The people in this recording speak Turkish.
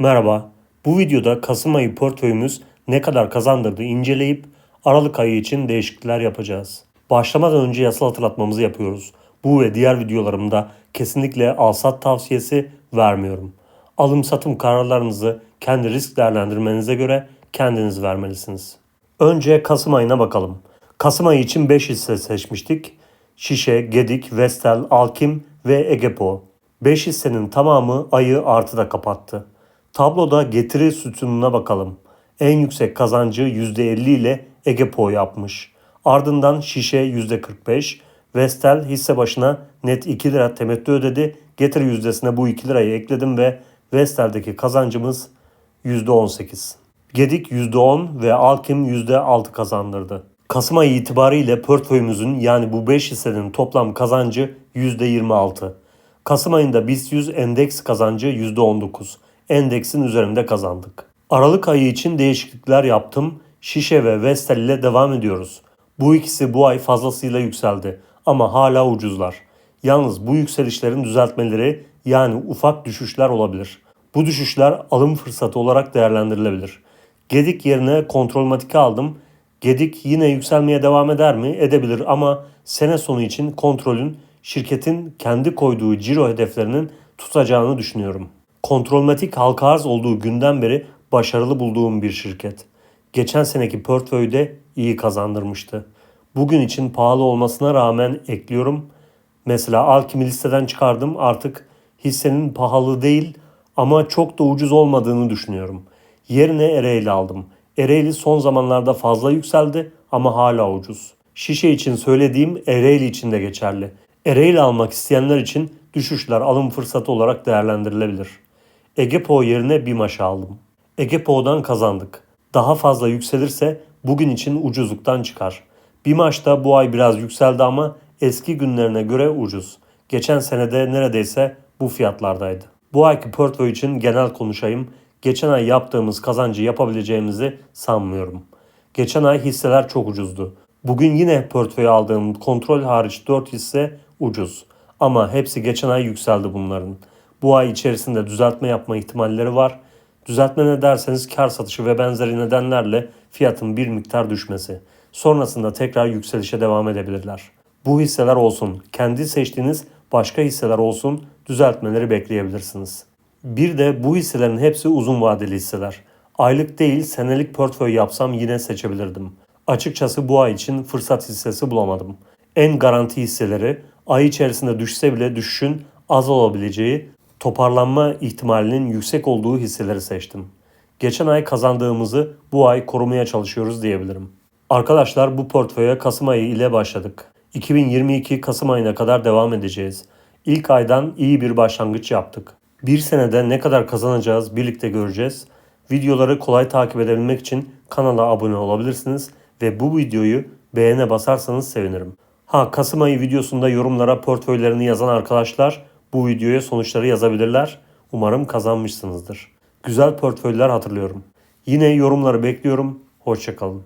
Merhaba. Bu videoda Kasım ayı portföyümüz ne kadar kazandırdı inceleyip Aralık ayı için değişiklikler yapacağız. Başlamadan önce yasal hatırlatmamızı yapıyoruz. Bu ve diğer videolarımda kesinlikle alsat tavsiyesi vermiyorum. Alım satım kararlarınızı kendi risk değerlendirmenize göre kendiniz vermelisiniz. Önce Kasım ayına bakalım. Kasım ayı için 5 hisse seçmiştik. Şişe, Gedik, Vestel, Alkim ve Egepo. 5 hissenin tamamı ayı artıda kapattı. Tabloda getiri sütununa bakalım. En yüksek kazancı %50 ile Egepo yapmış. Ardından Şişe %45, Vestel hisse başına net 2 lira temettü ödedi. Getiri yüzdesine bu 2 lirayı ekledim ve Vestel'deki kazancımız %18. Gedik %10 ve Alkim %6 kazandırdı. Kasım ayı itibariyle portföyümüzün yani bu 5 hissenin toplam kazancı %26. Kasım ayında BIST 100 endeks kazancı %19. Endeksin üzerinde kazandık. Aralık ayı için değişiklikler yaptım. Şişe ve Vestel ile devam ediyoruz. Bu ikisi bu ay fazlasıyla yükseldi ama hala ucuzlar. Yalnız bu yükselişlerin düzeltmeleri yani ufak düşüşler olabilir. Bu düşüşler alım fırsatı olarak değerlendirilebilir. Gedik yerine kontrolmatike aldım. Gedik yine yükselmeye devam eder mi? Edebilir ama sene sonu için kontrolün şirketin kendi koyduğu ciro hedeflerinin tutacağını düşünüyorum. Kontrolmatik halka arz olduğu günden beri başarılı bulduğum bir şirket. Geçen seneki portföyde iyi kazandırmıştı. Bugün için pahalı olmasına rağmen ekliyorum. Mesela Alkim'i listeden çıkardım artık hissenin pahalı değil ama çok da ucuz olmadığını düşünüyorum. Yerine Ereğli aldım. Ereğli son zamanlarda fazla yükseldi ama hala ucuz. Şişe için söylediğim Ereğli için de geçerli. Ereğli almak isteyenler için düşüşler alım fırsatı olarak değerlendirilebilir. Egepo yerine BİMAŞ'ı aldım. Egepo'dan kazandık. Daha fazla yükselirse bugün için ucuzluktan çıkar. BİMAŞ da bu ay biraz yükseldi ama eski günlerine göre ucuz. Geçen senede neredeyse bu fiyatlardaydı. Bu ayki portföy için genel konuşayım. Geçen ay yaptığımız kazancı yapabileceğimizi sanmıyorum. Geçen ay hisseler çok ucuzdu. Bugün yine portföy aldığım kontrol hariç 4 hisse ucuz. Ama hepsi geçen ay yükseldi bunların. Bu ay içerisinde düzeltme yapma ihtimalleri var. Düzeltme ne derseniz kar satışı ve benzeri nedenlerle fiyatın bir miktar düşmesi. Sonrasında tekrar yükselişe devam edebilirler. Bu hisseler olsun, kendi seçtiğiniz başka hisseler olsun düzeltmeleri bekleyebilirsiniz. Bir de bu hisselerin hepsi uzun vadeli hisseler. Aylık değil senelik portföy yapsam yine seçebilirdim. Açıkçası bu ay için fırsat hissesi bulamadım. En garanti hisseleri ay içerisinde düşse bile düşüşün az olabileceği, toparlanma ihtimalinin yüksek olduğu hisseleri seçtim. Geçen ay kazandığımızı bu ay korumaya çalışıyoruz diyebilirim. Arkadaşlar bu portföye Kasım ayı ile başladık. 2022 Kasım ayına kadar devam edeceğiz. İlk aydan iyi bir başlangıç yaptık. Bir senede ne kadar kazanacağız birlikte göreceğiz. Videoları kolay takip edebilmek için kanala abone olabilirsiniz ve bu videoyu beğene basarsanız sevinirim. Ha Kasım ayı videosunda yorumlara portföylerini yazan arkadaşlar bu videoya sonuçları yazabilirler. Umarım kazanmışsınızdır. Güzel portföyler hatırlıyorum. Yine yorumları bekliyorum. Hoşçakalın.